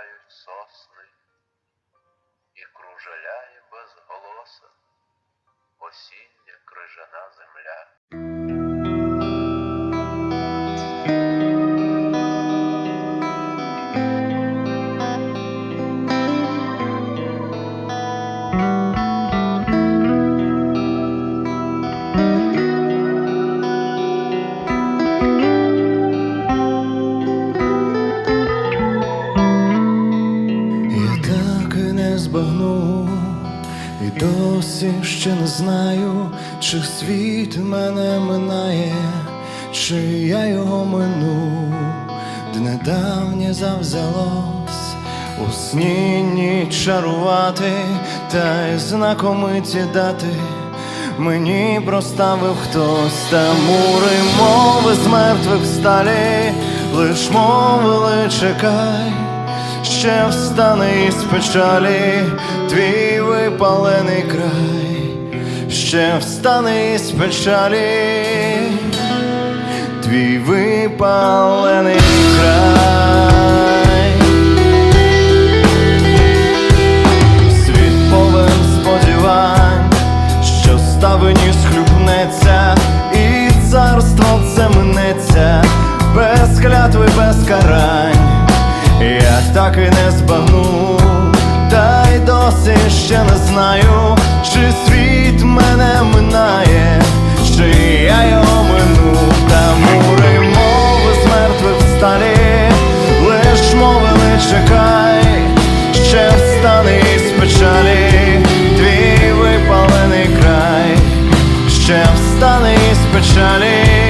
сяють сосни і кружеляє безголоса осіння крижана земля. Досі ще не знаю, чи світ мене минає, чи я його мину, де недавнє завзялось у сні ніч чарувати, та й знакомиті дати. Мені проставив хтось та мури мови з мертвих сталі, лиш мовили чекай, ще встане із печалі твій випалений край, ще встане із печалі, твій випалений край. Світ повен сподівань, що ставині схлюпнеться, і царство це минеться, без клятви, без карань. Так і не збагну, та й досі ще не знаю, чи світ мене минає, чи я його мину, та мури мови з мертвих сталі, лиш мовили чекай, ще встане із печалі, твій випалений край, ще встане із печалі,